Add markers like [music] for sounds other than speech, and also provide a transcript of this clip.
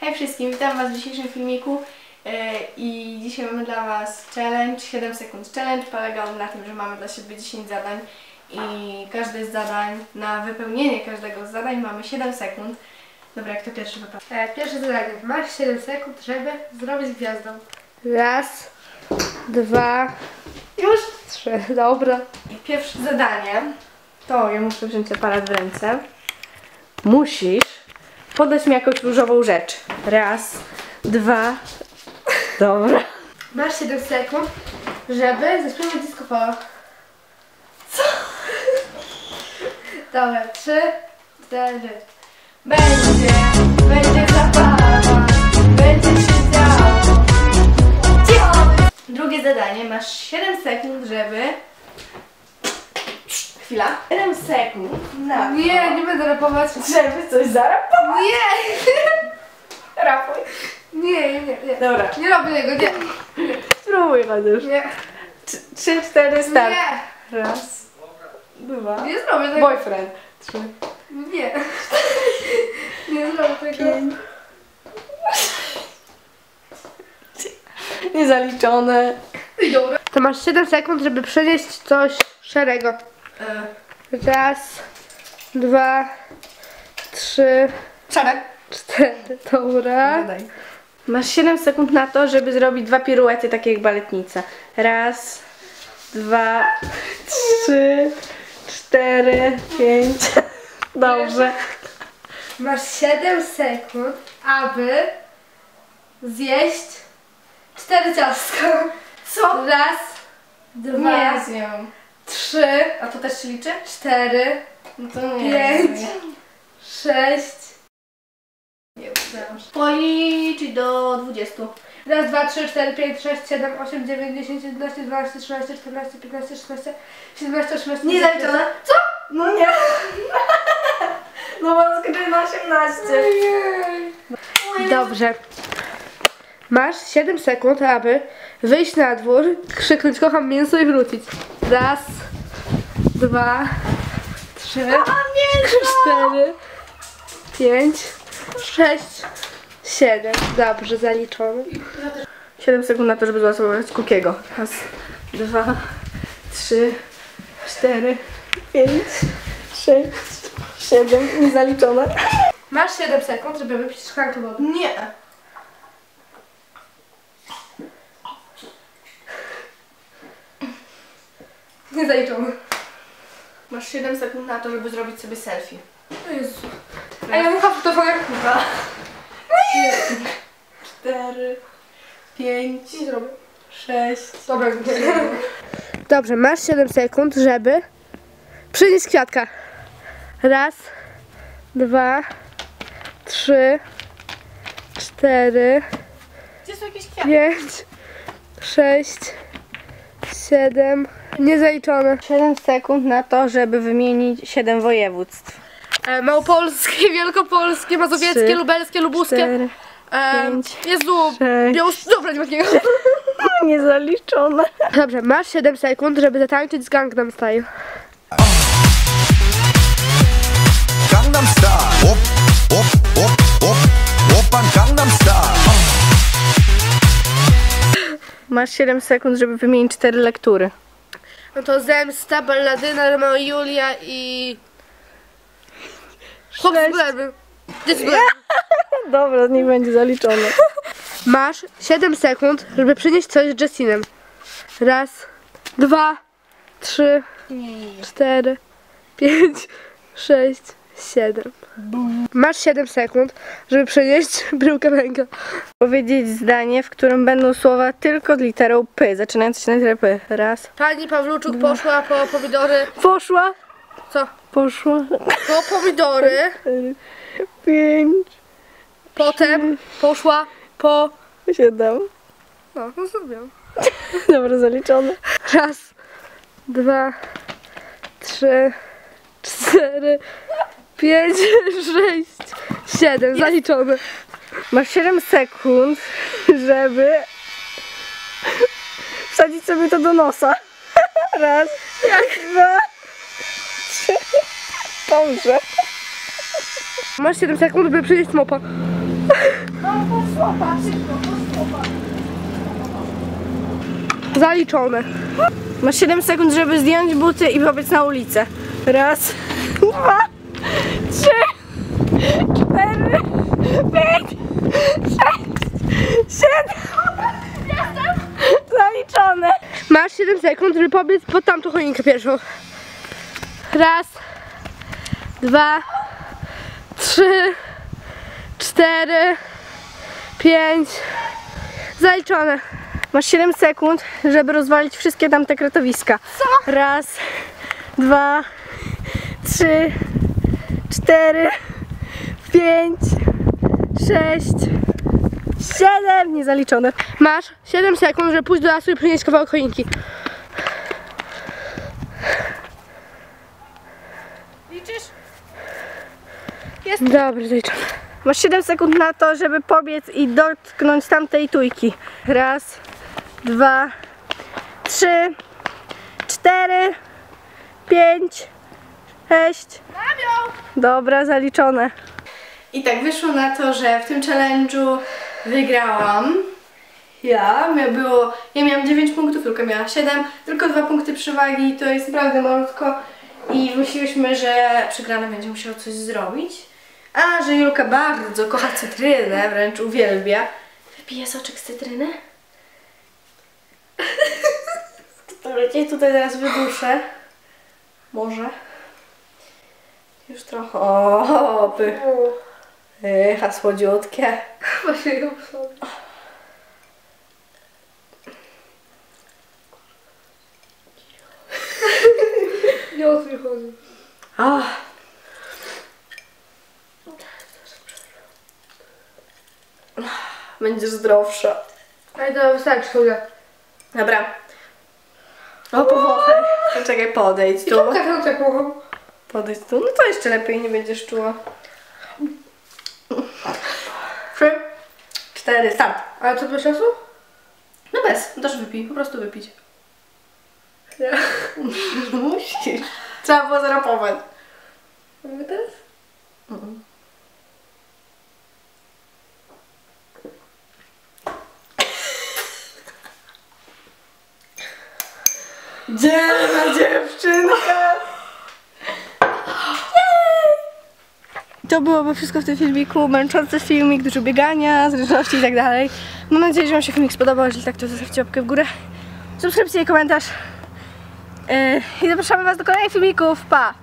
Hej wszystkim, witam Was w dzisiejszym filmiku e, i dzisiaj mamy dla Was challenge, 7 sekund challenge. Polega on na tym, że mamy dla siebie 10 zadań i każde z zadań, na wypełnienie każdego z zadań mamy 7 sekund. Dobra, kto pierwszy wypadł? E, pierwsze zadanie. Masz 7 sekund, żeby zrobić gwiazdę. Raz, dwa, Już! trzy. Dobra. I pierwsze zadanie to ja muszę wziąć aparat w ręce. Musisz podać mi jakąś różową rzecz. Raz, dwa, dobra. Masz 7 sekund, żeby zaśpiewać disco polo. Co? Dobra, trzy, cztery. Będzie, będzie zabawa, będzie się działo. Drugie zadanie, masz 7 sekund, żeby... Chwila. 7 sekund na Nie, nie będę rapować. żeby coś zarapować. Nie! [laughs] Rapuj. Nie, nie, nie. nie. Dobra, Nie robię tego, nie. spróbuj chociaż. Nie. Trzy- Trzy, cztery, start. Nie. Raz, dwa, Nie zrobię tego. boyfriend. Trzy, Nie. [laughs] Nie zrobię tego. pięć. Niezaliczone. Dobra. To masz 7 sekund, żeby przenieść coś szarego. Raz, dwa, trzy, Czarek. cztery. Dobra. Dodaj. Masz 7 sekund na to, żeby zrobić dwa piruety, takie jak baletnica. Raz, dwa, trzy, cztery, pięć. [laughs] Dobrze. Masz 7 sekund, aby zjeść cztery ciastka. Co? Raz, dwa, Nie zjem. Trzy, A to też się liczy? cztery, No to nie. Pięć. sześć. Nie. Policzyć do 20. Raz, dwa, trzy, cztery, pięć, sześć, siedem, osiem, dziewięć, dziesięć, jedenaście, dwanaście, trzynaście, czternaście, piętnaście, szesnaście, siedemnaście, osiemnaście. Nie zaliczone? Co? No nie. [laughs] No bo skończyłem na 18. Dobrze. Masz 7 sekund, aby wyjść na dwór, krzyknąć kocham mięso i wrócić. Raz, dwa, trzy, cztery, pięć, sześć, siedem. Dobrze, zaliczony. 7 sekund na to, żeby złasować kukiego. Raz, dwa, trzy, cztery, pięć, sześć, siedem. Niezaliczone. Masz 7 sekund, żeby wypić szklankę wody. Nie. Nie zaliczony. Masz 7 sekund na to, żeby zrobić sobie selfie. O Jezu. A ja mam haftofonia jak kurwa. Cztery, pięć, Nie zrobię. sześć. Dobra, Dobrze, masz 7 sekund, żeby przynieść kwiatka. Raz, dwa, trzy, cztery, Gdzie są jakieś kwiaty? pięć, sześć, siedem. Niezaliczone. 7 sekund na to, żeby wymienić 7 województw. E, Małopolskie, [laughs] Wielkopolskie, Mazowieckie, Trzy, Lubelskie, Lubuskie. Cztery, E, pięć, Jezu. Białos... Dobra, nie ma takiego. [laughs] Niezaliczone. Dobrze, masz 7 sekund, żeby zatańczyć z Gangnam Style. Gangnam Style. Op, op, op, op, Oppan Gangnam Style. Masz 7 sekund, żeby wymienić 4 lektury. No to Zemsta, Balladyna, Romeo i Julia i... Chłop z Bleby. Gdzie jest Bleby? Dobra, nie będzie zaliczone. [laughs] Masz 7 sekund, żeby przynieść coś z Jessinem. Raz, dwa, trzy, cztery, pięć, [laughs] sześć, siedem. Masz 7 sekund, żeby przynieść [laughs] bryłkę węgla. Powiedzieć zdanie, w którym będą słowa tylko z literą P, zaczynające się na literę P. Raz. Pani Pawluczuk poszła po pomidory. Poszła. Co? Poszła. Po pomidory. Pięć. Potem poszła po... Siedem. No, no zrobiłam. [laughs] Dobra, zaliczone. Raz, dwa, trzy, cztery, pięć, [laughs] sześć, siedem. Zaliczone. Masz 7 sekund, [laughs] żeby [laughs] wsadzić sobie to do nosa. Raz, dwa, trzy. Dobrze. Masz 7 sekund, by przynieść mopa. No stopa, szybko, do stopa. Zaliczone. Masz 7 sekund, żeby zdjąć buty i pobiec na ulicę. Raz, dwa, trzy, cztery, pięć, sześć, siedem. Jestem! Zaliczone. Masz 7 sekund, żeby pobiec pod tamtą choinkę pierwszą. Raz, dwa, trzy, cztery, pięć. Zaliczone. Masz 7 sekund, żeby rozwalić wszystkie tamte kretowiska. Co? Raz, dwa, trzy, cztery, pięć, sześć, siedem. Niezaliczone. Masz 7 sekund, żeby pójść do lasu i przynieść kawałek choinki. Liczysz? Dobra, zaliczone. Masz 7 sekund na to, żeby pobiec i dotknąć tamtej tujki. Raz, dwa, trzy, cztery, pięć, sześć. Dobra, zaliczone. I tak wyszło na to, że w tym challenge'u wygrałam. Ja, było, ja miałam 9 punktów, Julka miała 7, tylko 2 punkty przewagi, to jest naprawdę malutko. I myśliłyśmy, że przegrany będzie musiał coś zrobić. A, że Julka bardzo kocha cytrynę, wręcz uwielbia. Wypije soczek z cytryny? [laughs] Dobra, cię tutaj teraz wyduszę. Może. Już trochę. O, py. Echa, słodziutkie. Właśnie ją. Nie o mi chodzi. O. Będziesz zdrowsza. Ale to wystarczy chwilę. Dobra. O, powąchaj. Czekaj, podejdź I tu. czemu tak tak Podejdź tu. No to jeszcze lepiej, nie będziesz czuła. Trzy, cztery, start. Ale co bez czasu? No bez, też wypij, po prostu wypić. Nie. [laughs] Musisz. Trzeba było zarapować. Mogę teraz? Dzielna dziewczynka! To byłoby wszystko w tym filmiku. Męczący filmik, dużo biegania, zręczności i tak dalej. Mam nadzieję, że Wam się filmik spodobał. Jeżeli tak, to zostawcie łapkę w górę, subskrypcję i komentarz. Yy, I zapraszamy Was do kolejnych filmików. Pa!